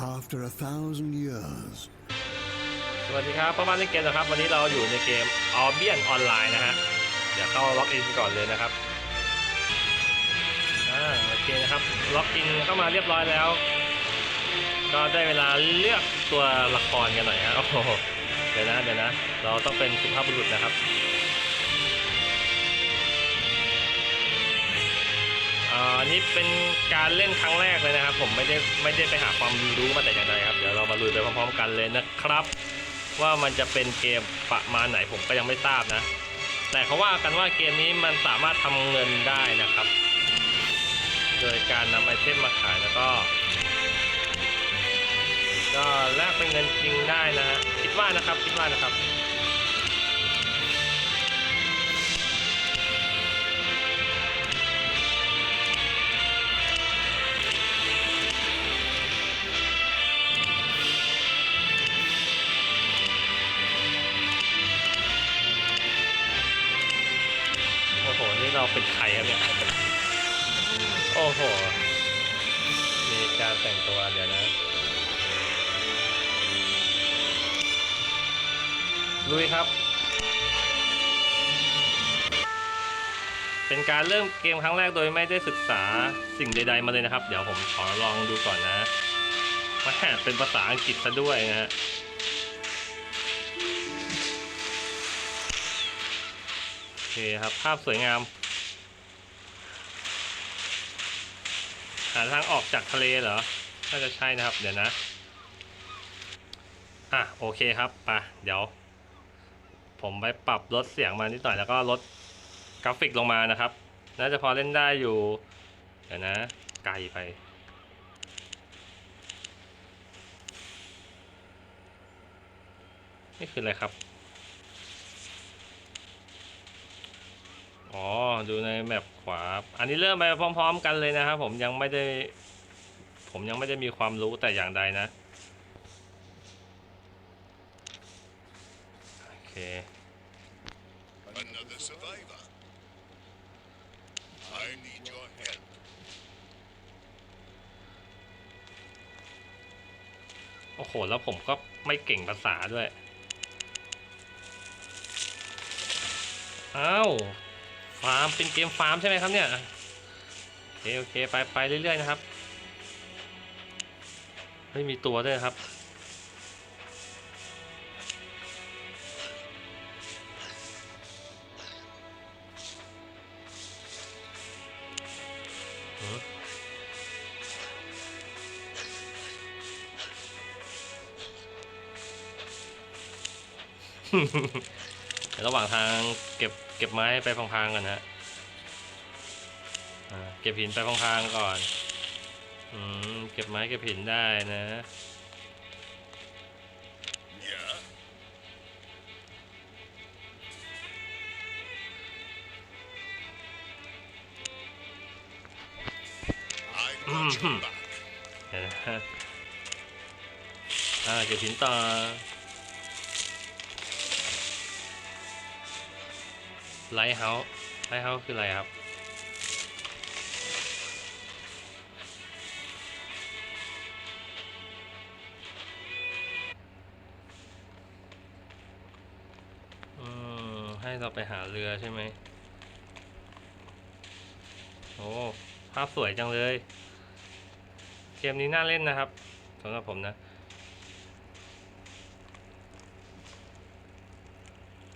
After a thousand years, สวัสดีครับประมาณเล่นเกมนะครับ วันนี้เราอยู่ในเกมออเบียนออนไลน์นะฮะ เดี๋ยวเข้าล็อกอินก่อนเลยนะครับ อ่าโอเคนะครับ ล็อกอินเข้ามาเรียบร้อยแล้ว ก็ได้เวลาเลือกตัวละครกันหน่อยฮะโอ้โหเดี๋ยวนะเดี๋ยวนะ เราต้องเป็นสุภาพบุรุษนะครับ อ่านี่เป็นการเล่นครั้งแรกเลยนะครับ ผมไม่ได้ไม่ได้ไปหาความรู้มาแต่อย่างใดครับ เดี๋ยวเรามาลุยไปพร้อมๆกันเลยนะครับ ว่ามันจะเป็นเกมประมาณไหนผมก็ยังไม่ทราบนะ แต่เขาว่ากันว่าเกมนี้มันสามารถทำเงินได้นะครับ โดยการนำไอเทมมาขายแล้วก็ ก็แลกเป็นเงินจริงได้นะฮะคิดว่านะครับคิดว่านะครับ โห มีการแต่งตัวเดี๋ยวนะ ลุยครับ เป็นการเริ่มเกมครั้งแรกโดยไม่ได้ศึกษาสิ่งใด ๆ มาเลยนะครับ เดี๋ยวผมขอลองดูก่อนนะแม่เป็นภาษาอังกฤษซะด้วยนะฮะโอเคครับ ภาพสวยงามาทางออกจากทะเลเหรอ น่าจะใช่นะครับ เดี๋ยวนะ อะโอเคครับไปเดี๋ยว ผมไปปรับลดเสียงมานิดหน่อยแล้วก็ลดกราฟิกลงมานะครับ น่าจะพอเล่นได้อยู่ เดี๋ยวนะ ไกลไปนี่คืออะไรครับ อ๋อ ดูในแมปขวา อันนี้เริ่มไปพร้อม ๆ กันเลยนะครับผมยังไม่ได้ ผมยังไม่ได้มีความรู้แต่อย่างใดนะ โอเค Another survivor. I need your help. โอ้โห แล้วผมก็ไม่เก่งภาษาด้วย อ้าว ฟาร์มเป็นเกมฟาร์มใช่ไหมครับเนี่ยโอเคโอเคไปไปเรื่อยๆนะครับไม่มีตัวด้วยครับระหว่างทางเก็บ เก็บไม้ไปพางๆก่อนฮะเก็บหินไปพางๆก่อนอืมเก็บไม้เก็บหินได้นะ Yeah. I got your back. เดี๋ยวนะฮะอ่าเก็บหินต่อ ไลท์เฮาส์ไลท์เฮาส์คืออะไรครับ อืม ให้เราไปหาเรือใช่ไหมโอ้ภาพสวยจังเลย เกมนี้น่าเล่นนะครับสำหรับผมนะ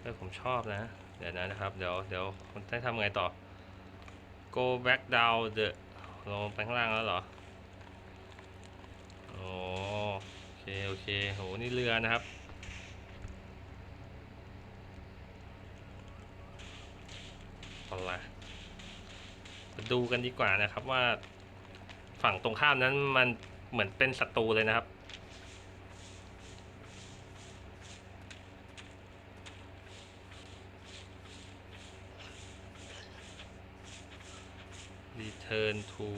เออผมชอบนะ ดี๋ยวนะครับ เดี๋ยวเดี๋ยวมันได้ทำไงต่อ go back down the ลงไปข้างล่างแล้วเหรอ โอโอเค โอเค โห นี่เรือนะครับ เอาละมาดูกันดีกว่านะครับว่าฝั่งตรงข้ามนั้นมันเหมือนเป็นศัตรูเลยนะครับ return to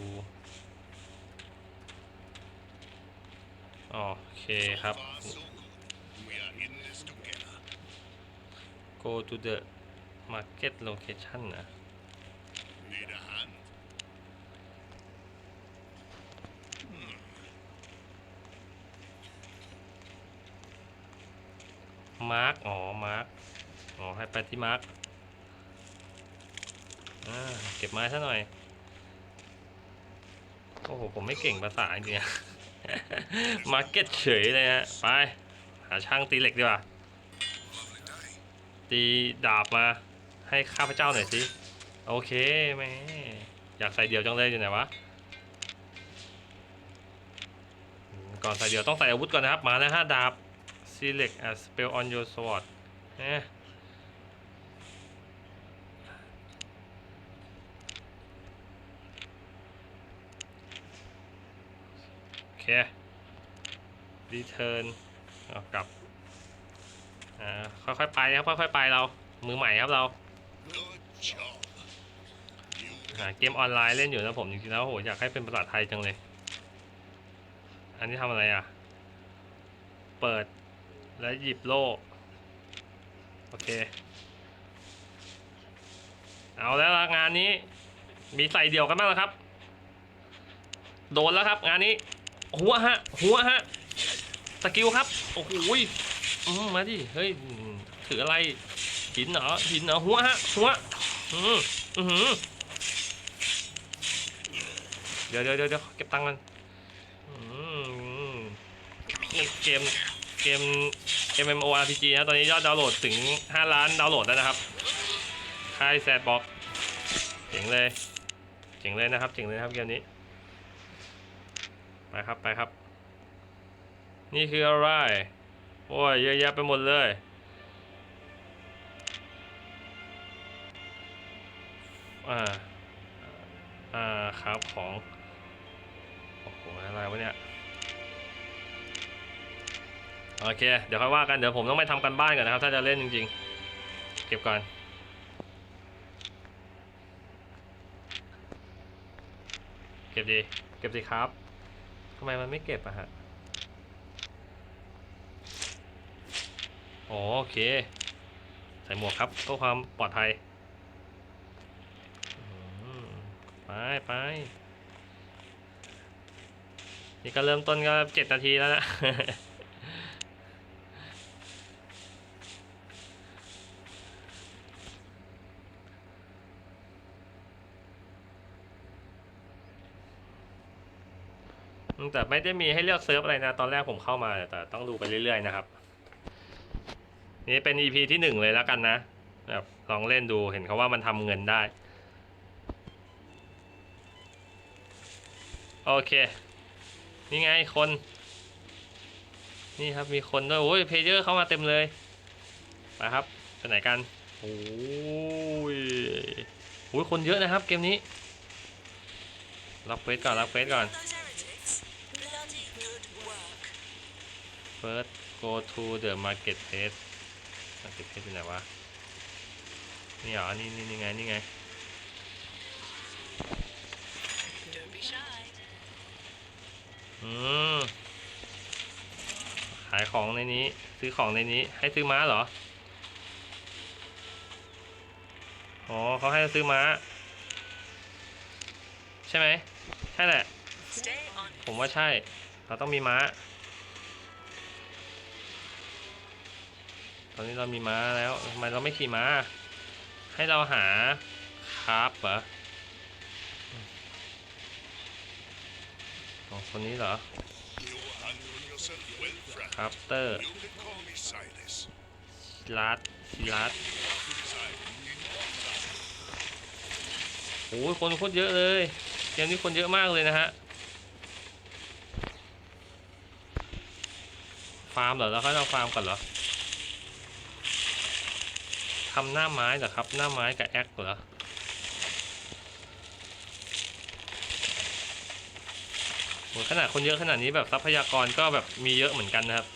โอเคครับ go to the market location นะมาร์กอ๋อ มาร์กอ๋อ ให้ไปที่มาร์กเก็บไม้ซะหน่อย อ้โห ผมไม่เก่งภาษาจริงๆมาร์เก็ตเฉยเลยฮะ ไป หาช่างตีเหล็กดีกว่า ตีดาบมา ให้ข้าพเจ้าหน่อยสิ โอเคแม่อยากใส่เดี่ยวจังเลยอยู่ไหนวะ ก่อนใส่เดี่ยวต้องใส่อาวุธก่อนนะครับ มาแล้วฮะดาบ select a spell on your sword เอ๊ะ เค return เอากลับอ่าค่อยๆไปครับค่อยๆไปเรา มือใหม่ครับเราหาเกมออนไลน์เล่นอยู่นะผมจริงๆแล้วโหอยากให้เป็นภาษาไทยจังเลย อันนี้ทำอะไรอะ เปิดและหยิบโล่โอเค เอาแล้วละงานนี้ มีใส่เดี่ยวกันบ้างแล้วครับ โดนแล้วครับงานนี้ หัวฮะ หัวฮะ สกิลครับ โอ้โหมาดิ เฮ้ย ถืออะไร หินเหรอ หินเหรอ หัวฮะ หัว อืมอือหือเดี๋ยวเดี๋ยวเดี๋ยวเก็บตังค์กันอืมเกม เกม MMORPG นะ ตอนนี้ยอดดาวน์โหลดถึง 5 ล้านดาวน์โหลดแล้วนะครับ ค่ายแซดบ็อกเจ๋งเลย เจ๋งเลยนะครับ เจ๋งเลยครับเกมนี้ ไปครับไปครับ นี่คืออะไร โอ้ยเยอะแยะไปหมดเลย อ่า อ่าครับของ โอ้โหอะไรวะเนี่ย โอเค เดี๋ยวค่อยว่ากัน เดี๋ยวผมต้องไปทำกันบ้านก่อนนะครับ ถ้าจะเล่นจริงๆ เก็บก่อนเก็บดี เก็บสิครับำไมมันไม่เก็บอะฮะอ๋อโอเค ใส่หมวกครับเพื่อความปลอดภัยไปไปนี่ก็เริ่มต้นก็เจ็ดนาทีแล้วนะ แต่ไม่ได้มีให้เลือกเซิร์ฟอะไรนะ ตอนแรกผมเข้ามาแต่ต้องดูไปเรื่อยๆนะครับ นี่เป็น EP ที่หนึ่งเลยแล้วกันนะแบบลองเล่นดูเห็นเขาว่ามันทำเงินได้ โอเค นี่ไงคน นี่ครับมีคนด้วยโอ้ยเพเยอร์เข้ามาเต็มเลยไปครับไปไหนกันโอ้ยโอ้ยคนเยอะนะครับเกมนี้รับเฟสก่อนรับเฟสก่อน first go to the marketplace marketplace อยู่ไหนวะ นี่เหรอ นี่นี่นี่ไง นี่ไง Don't be shy. อืม ขายของในนี้ ซื้อของในนี้ ให้ซื้อม้าเหรอ อ๋อเขาให้ซื้อม้า ใช่ไหม ใช่แหละ Stay on ผมว่าใช่ เราต้องมีม้า ตอนนี้เรามีม้าแล้วทำไมเราไม่ขี่ม้า ให้เราหาคราฟเหรออ๋อคนนี้เหรอคราฟเตอร์สิลัสซิลัสโอ้ยคนโคตรเยอะเลยเกมนี้คนเยอะมากเลยนะฮะฟาร์มเหรอแล้วค่อยเราฟาร์มก่อนเหรอ ทำหน้าไม้เหรอครับ หน้าไม้กับแอคเหรอหขนาดคนเยอะขนาดนี้แบบทรัพยากรก็แบบมีเยอะเหมือนกันนะครับ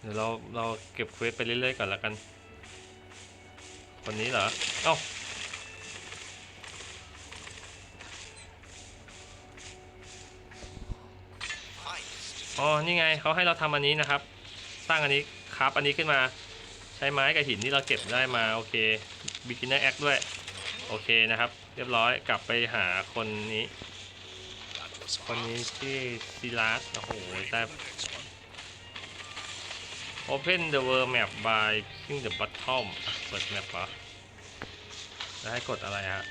เดี๋ยวเราเราเก็บเควสไปเรื่อยๆก่อนละกัน คนนี้เหรอ เอ้าอ๋อ นี่ไงเขาให้เราทำอันนี้นะครับ สร้างอันนี้ครับอันนี้ขึ้นมา ใช้ไม้กับหินที่เราเก็บได้มาโอเค beginner act ด้วย โอเคนะครับ เรียบร้อยกลับไปหาคนนี้ คนนี้ชื่อซิลัสโอ้โหแต่ open the world map by clicking the bottom เปิดแมปเหรอแล้วให้กดอะไรฮะ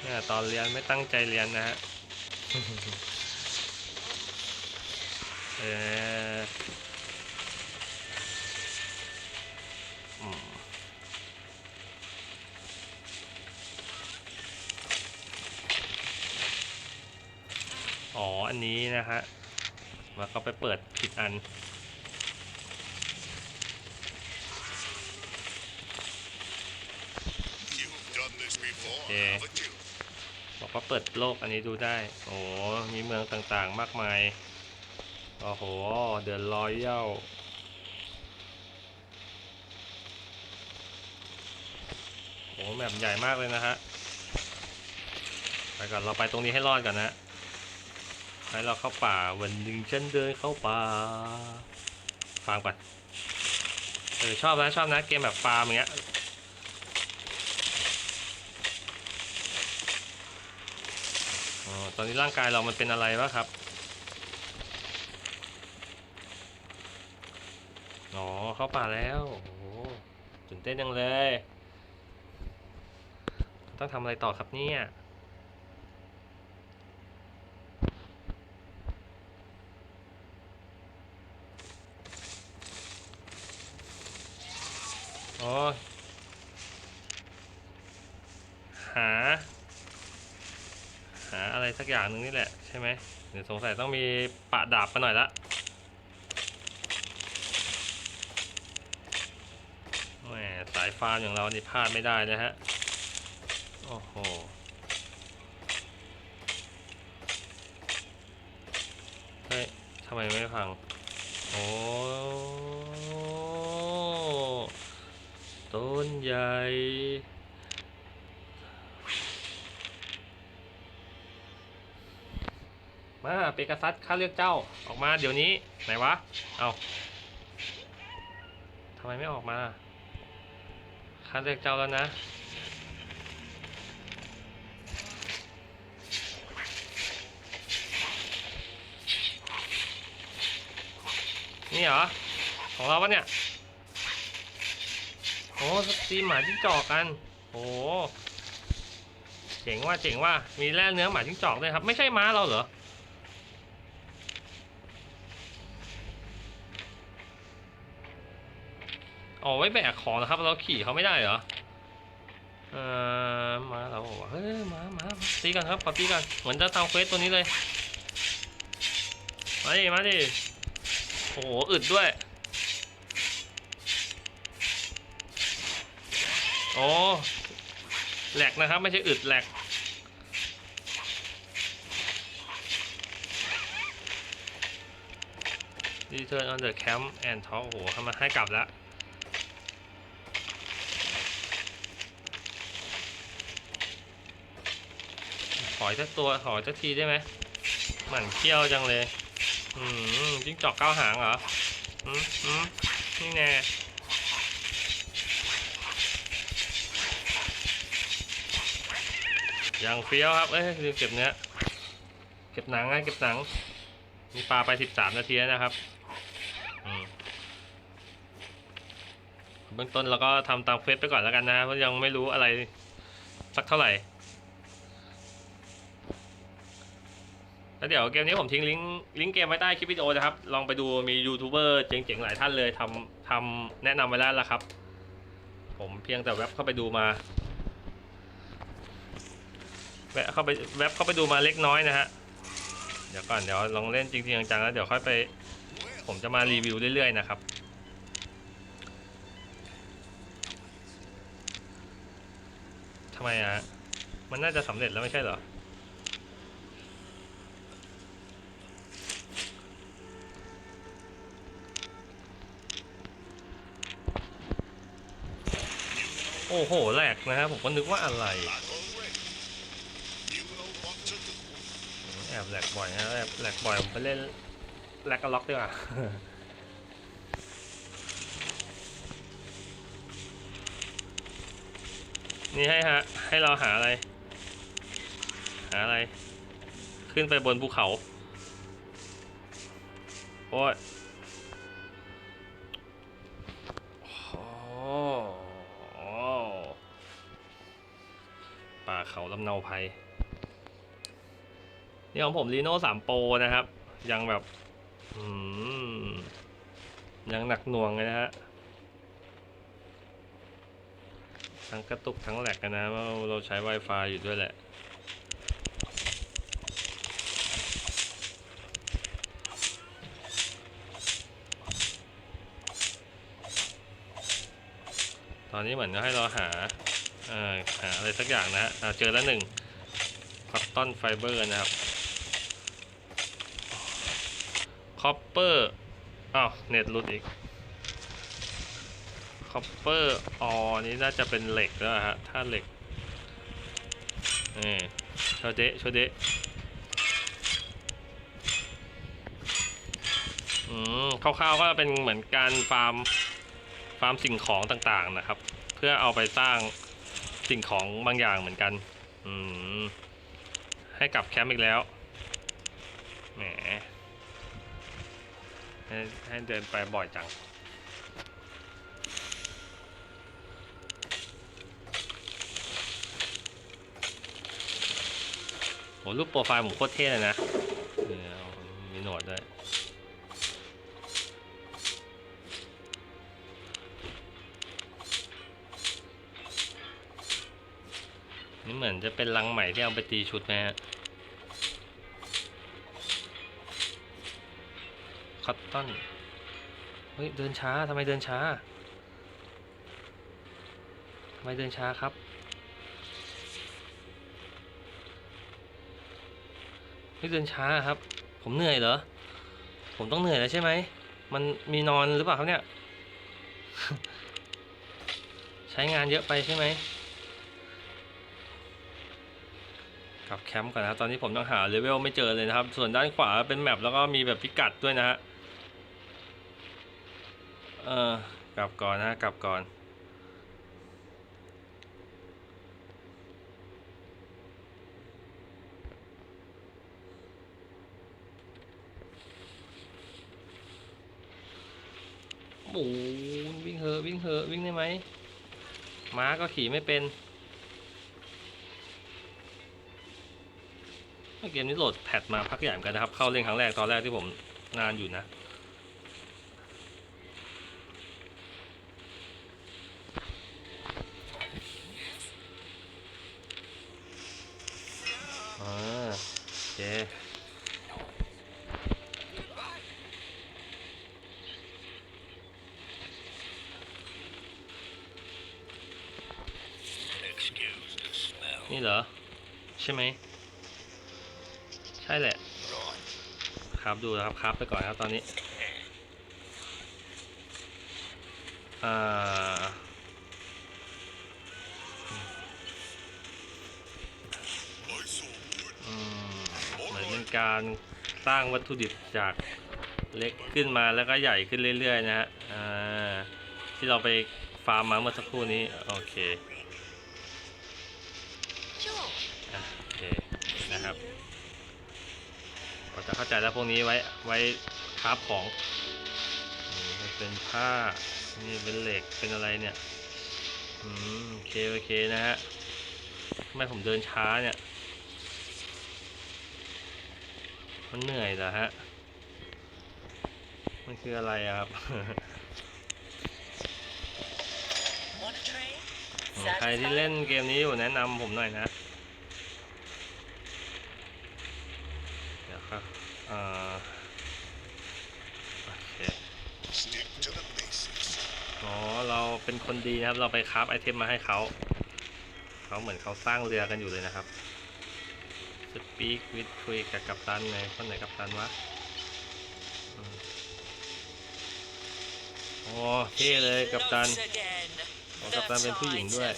เนี่ยตอนเรียนไม่ตั้งใจเรียนนะฮะ เอออืมอ๋อ อันนี้นะฮะแล้วก็ไปเปิดผิดอัน You've done this before, Yeah. haven't you? กว่าเปิดโลกอันนี้ดูได้ โอ้มีเมืองต่างๆมากมาย โอ้โห เด e r รอยัลโอ้แมปใหญ่มากเลยนะฮะ ไปก่อนเราไปตรงนี้ให้รอดก่อนนะ ให้เราเข้าป่าวันหนึ่งฉันเดินเข้าป่า ฟังก่อนเออชอบนะชอบนะเกมแบบฟาร์มอย่างเงี้ย อ๋อ ตอนนี้ร่างกายเรามันเป็นอะไรวะครับ อ๋อ เข้าป่าแล้ว โอ้โหตื่นเต้นจังเลย ต้องทำอะไรต่อครับเนี่ย อ๋อ หา หาอะไรสักอย่างหนึ่งนี่แหละใช่ไหมเดี๋ยวสงสัยต้องมีปะดาบกันหน่อยละแหมสายฟาร์มอย่างเรานี่พลาดไม่ได้นะฮะ โอ้โหเฮ้ยทำไมไม่พัง โอ้ต้นใหญ่ มา เปกาซัสข้าเลือกเจ้าออกมาเดี๋ยวนี้ไหนวะ เอาทำไมไม่ออกมาข้าเลือกเจ้าแล้วนะ นี่เหรอ ของเราปะเนี่ย โอ้ตีหมาจิ้งจอกกัน โอ้เจ๋งว่าเจ๋งว่ามีแร่เนื้อหมาจิ้งจอกด้วยครับ ไม่ใช่ม้าเราเหรอ อ๋อไว้แบกของนะครับ เราขี่เขาไม่ได้เหรอ เออมาเราบอกว่าเฮ้ยมามามาตีกันครับขอตีกันเหมือนจะทำเควสตัวนี้เลย มาดิ มาดิ โอ้โหอึดด้วย โอ้แหลกนะครับ ไม่ใช่อึดแหลก Return on the camp and talk โอ้โหทำมาให้กลับแล้ว ขออีกสักตัวขออีกสักทีได้ไหมหมันเขี้ยวจังเลย อืมจิ้งจอกเก้าหางเหรอ อืมอืมนี่แน่ยังเฟี้ยวครับ เอ้ยลืมเก็บเนื้อ เก็บหนังนะเก็บหนัง มีปลาไป13นาทีแล้วนะครับเบื้องต้นเราก็ทำตามเฟซไปก่อนแล้วกันนะ เพราะยังไม่รู้อะไรสักเท่าไหร่ แล้วเดี๋ยวเกมนี้ผมทิ้งลิงก์ลิงก์เกมไว้ใต้คลิปวิดีโอนะครับ ลองไปดูมียูทูบเบอร์เจ๋งๆ หลายท่านเลยทำทำแนะนำไว้แล้วละครับ ผมเพียงแต่แว็บเข้าไปดูมา แวะเข้าไปแว็บเข้าไปดูมาเล็กน้อยนะฮะ เดี๋ยวก่อนเดี๋ยวลองเล่นจริงๆจังๆแล้วเดี๋ยวค่อยไป ผมจะมารีวิวเรื่อยๆนะครับทำไมอะ มันน่าจะสำเร็จแล้วไม่ใช่เหรอ โอ้โหแหลกนะครับผมก็นึกว่าอะไรแอบแหลกบ่อยนะแอบแหลกบ่อยผมไปเล่นแหลกกระล็อกดีกว่านี่ให้ฮะให้เราหาอะไร หาอะไร ขึ้นไปบนภูเขาโอ้ยำเนาภัย นี่ของผมลีโน่3โปรนะครับ ยังแบบยังหนักหน่วงเลยนะฮะ ทั้งกระตุกทั้งแหลกกันนะว่าเราใช้ Wi-Fi อยู่ด้วยแหละตอนนี้เหมือนก็ให้เราหา อ่อหาอะไรสักอย่างนะฮะเจอแล้วหนึ่งคอตตอนไฟเบอร์นะครับคอปเปอร์อ้าวเน็ตหลุดอีกคอปเปอร์ออนี่น่าจะเป็นเหล็กแล้วฮะถ้าเหล็กนี่โชเดะโชเดอืมคร่าวๆก็เป็นเหมือนการฟาร์มฟาร์มสิ่งของต่างๆนะครับ เพื่อเอาไปสร้าง สิ่งของบางอย่างเหมือนกัน อืม ให้กลับแคมป์อีกแล้ว แหม ให้ให้เดินไปบ่อยจัง โหรูปโปรไฟล์ผมโคตรเท่เลยนะมีหนวดด้วย อนจะเป็นลังใหม่ที่เอาไปตีชุดไหมฮะคอตตอนเฮ้ยเดินช้าทำไมเดินช้าทำไมเดินช้าครับเฮ้ยเดินช้าครับ ผมเหนื่อยเหรอ ผมต้องเหนื่อยแล้วใช่ไหม มันมีนอนหรือเปล่าครับเนี่ย ใช้งานเยอะไปใช่ไหม กลับแคมป์ก่อนนะครับตอนนี้ผมต้องหาเลเวลไม่เจอเลยนะครับ ส่วนด้านขวาเป็นแมปแล้วก็มีแบบพิกัดด้วยนะฮะเออกลับก่อนนะกลับก่อนโอ้วิ่งเหอะวิ่งเหอะวิ่งได้ไหมม้าก็ขี่ไม่เป็น เกมนี้โหลดแพทมาพักใหญ่เหมือนกันนะครับ เข้าเล่นครั้งแรกตอนแรกที่ผมนานอยู่นะ อ่าโอเค Excuse the smell. นี่เหรอ ใช่ไหม ช่แหละ ครับดูนะครับครับไปก่อนครับตอนนี้เหมือนเป็นการสร้างวัตถุดิบจากเล็กขึ้นมาแล้วก็ใหญ่ขึ้นเรื่อยๆนะฮะที่เราไปฟาร์มมาเมื่อสักครู่นี้ โอเค Sure. อะโอเค นะครับ ก็จะเข้าใจแล้วพวกนี้ไว้ไว้คราฟของนี่เป็นผ้า นี่เป็นเหล็ก เป็นอะไรเนี่ย อืมโอเคโอเคนะฮะทำไมผมเดินช้าเนี่ย มันเหนื่อยเหรอฮะ มันคืออะไรอะครับ Want a train? ใครที่เล่นเกมนี้อยู่แนะนำผมหน่อยนะ เดี๋ยวครับอ่าโอเค Stick to the basics. อ๋อ เราเป็นคน ดีนะครับ เราไปคราฟไอเทมมาให้เขาเขาเหมือนเขาสร้างเรือกันอยู่เลยนะครับสปีกวิดคุยกับกัปตันไงคนไหนกัปตันวะอืมโอ้เท่เลยกัปตัน Close again. อ๋อกัปตันเป็นผู้หญิงด้วย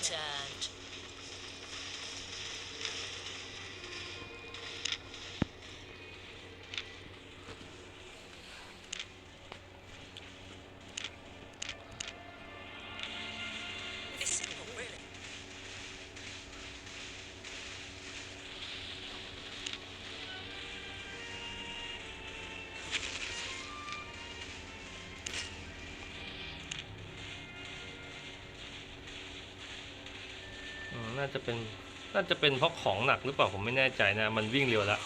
เป็นน่าจะเป็นเพราะของหนักหรือเปล่าผมไม่แน่ใจนะ มันวิ่งเร็วแล้ว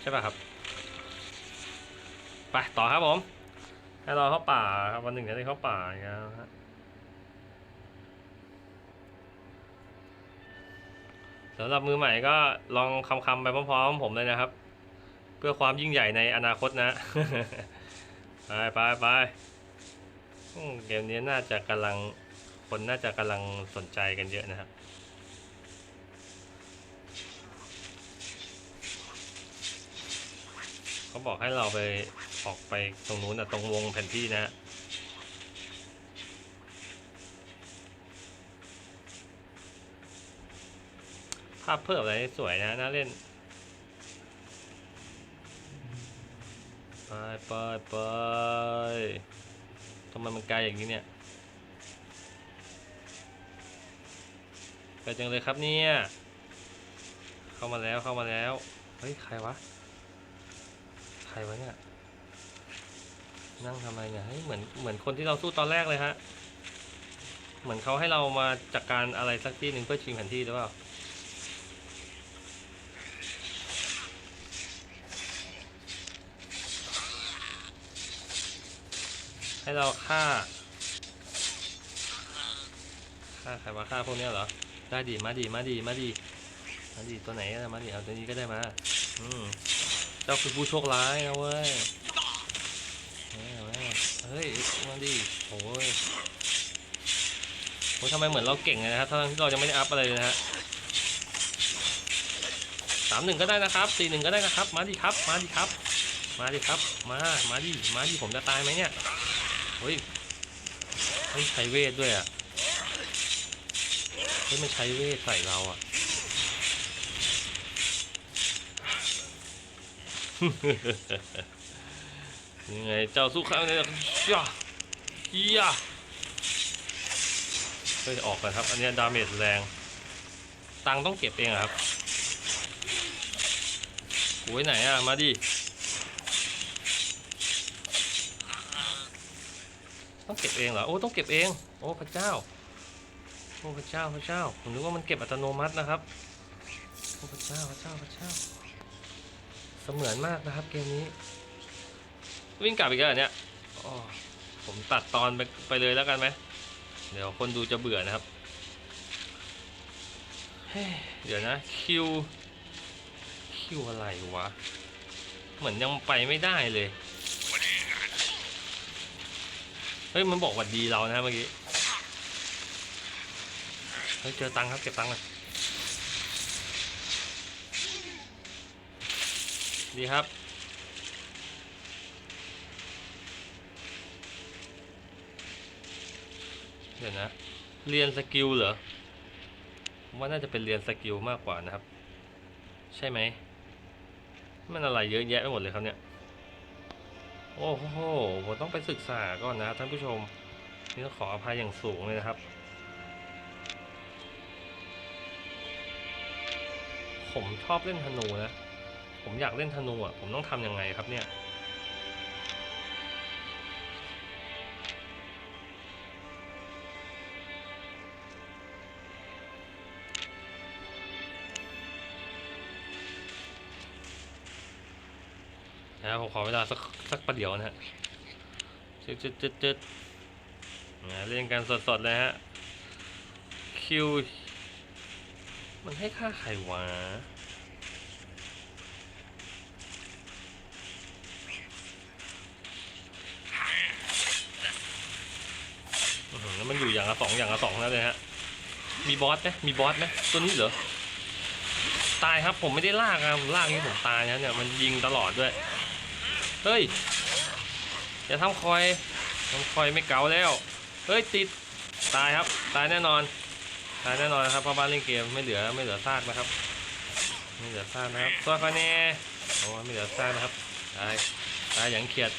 ใช่ป่ะครับ ไปต่อครับผม ให้เราเข้าป่าครับวันหนึ่งจะได้เข้าป่าอีกแล้วนะฮะสำหรับมือใหม่ก็ลองคำๆไปพร้อมๆผมเลยนะครับ เพื่อความยิ่งใหญ่ในอนาคตนะ ไปไปไปเกมนี้น่าจะกำลังคนน่าจะกำลังสนใจกันเยอะนะครับ เขาบอกให้เราไปออกไปตรงนู้นนะตรงวงแผนที่นะฮะภาพเพิ่มอะไรสวยนะน่าเล่นไปไปไปทำไมมันไกลอย่างนี้เนี่ยไกลจังเลยครับเนี่ย เข้ามาแล้วเข้ามาแล้ว เฮ้ย ใครวะ รวะเนี่ย นั่งทำไรเนี่ยเฮ้ยเหมือนเหมือนคนที่เราสู้ตอนแรกเลยฮะ เหมือนเขาให้เรามาจัดการอะไรสักที่หนึ่งเพื่อชิงแผนที่หรือเปล่าให้เราฆ่า ฆ่าใครวะฆ่าพวกเนี้ยเหรอ ได้ดี มาดี มาดี มาดี มาดี ตัวไหนก็ได้มาดี เอาตัวนี้ก็ได้มา อืม เจ้าคือผู้โชคร้ายนะเว้ยเฮ้ยเอาแม่งเฮ้ยมาดิโอ้ยโอ้ยทำไมเหมือนเราเก่งเลยนะครับทั้งที่เรายังไม่ได้อัพอะไรเลยนะฮะสามหนึ่งก็ได้นะครับสี่หนึ่งก็ได้นะครับ มาดิครับ มาดิครับ มาดิครับ มา มาดิ มาดิ ผมจะตายไหมเนี่ย เฮ้ย เฮ้ยใช้เวทด้วยอะ เฮ้ยมันใช้เวทใส่เราอะ ยังไงเจ้าสู้ข้างเนี่ยย่าย่าเฮ้ยออกกันครับ อันนี้ดาเมจแรง ตังต้องเก็บเองครับกูไว้ไหนอะ มาดิ ต้องเก็บเองเหรอ โอ้ ต้องเก็บเอง โอ้พระเจ้า โอ้พระเจ้าพระเจ้า ผมนึกว่ามันเก็บอัตโนมัตินะครับ โอ้พระเจ้าพระเจ้าพระเจ้า เสมือนมากนะครับเกมนี้ วิ่งกลับอีกแล้วเหรอเนี่ยอ๋อผมตัดตอนไปไปเลยแล้วกันไหม เดี๋ยวคนดูจะเบื่อนะครับเฮ้ยเดี๋ยวนะคิวคิวอะไรวะ เหมือนยังไปไม่ได้เลย เฮ้ยมันบอกหวัดดีเรานะเมื่อกี้ เฮ้ยเจอตังค์ครับเก็บตังค์เลย ดีครับ เดี๋ยวนะ เรียนสกิลเหรอผมว่าน่าจะเป็นเรียนสกิลมากกว่านะครับ ใช่ไหม มันอะไรเยอะแยะไปหมดเลยครับเนี่ย โอ้โห ผมต้องไปศึกษาก่อนนะท่านผู้ชม นี่ต้องขออภัยอย่างสูงเลยนะครับผมชอบเล่นธนูนะ ผมอยากเล่นธนูอะ ผมต้องทำยังไงครับเนี่ย นะครับผมขอเวลาสักสักประเดี๋ยวนะฮะจึ๊ดจึ๊ดจึ๊ดจึ๊ดนะเล่นกันสดๆเลยฮะ คิว มันให้ค่าไขวะอื้อหื อย่างละสองอย่างละสองแล้วเลยฮะ มีบอสไหมมีบอสไหมตัวนี้เหรอ ตายครับผมไม่ได้ลากนะลากนี่ผมตายนะเนี่ยมันยิงตลอดด้วย เฮ้ย อย่าทำคอยทำคอยไม่เก๋าแล้ว เฮ้ยติด ตายครับ ตายแน่นอน ตายแน่นอนครับเพราะบ้านเล่นเกมไม่เหลือไม่เหลือซากนะครับ ไม่เหลือซากนะครับตัวคอยแน่โอ้ไม่เหลือซากนะครับ ตาย ตายอย่างเขียด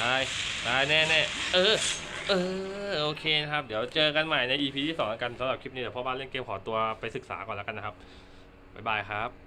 ตาย ตายแน่แน่เออ เออโอเคนะครับ เดี๋ยวเจอกันใหม่ใน EP ที่สองกันสำหรับคลิปนี้เดี๋ยวพ่อบ้านเล่นเกมขอตัวไปศึกษาก่อนแล้วกันนะครับ บ๊ายบายครับ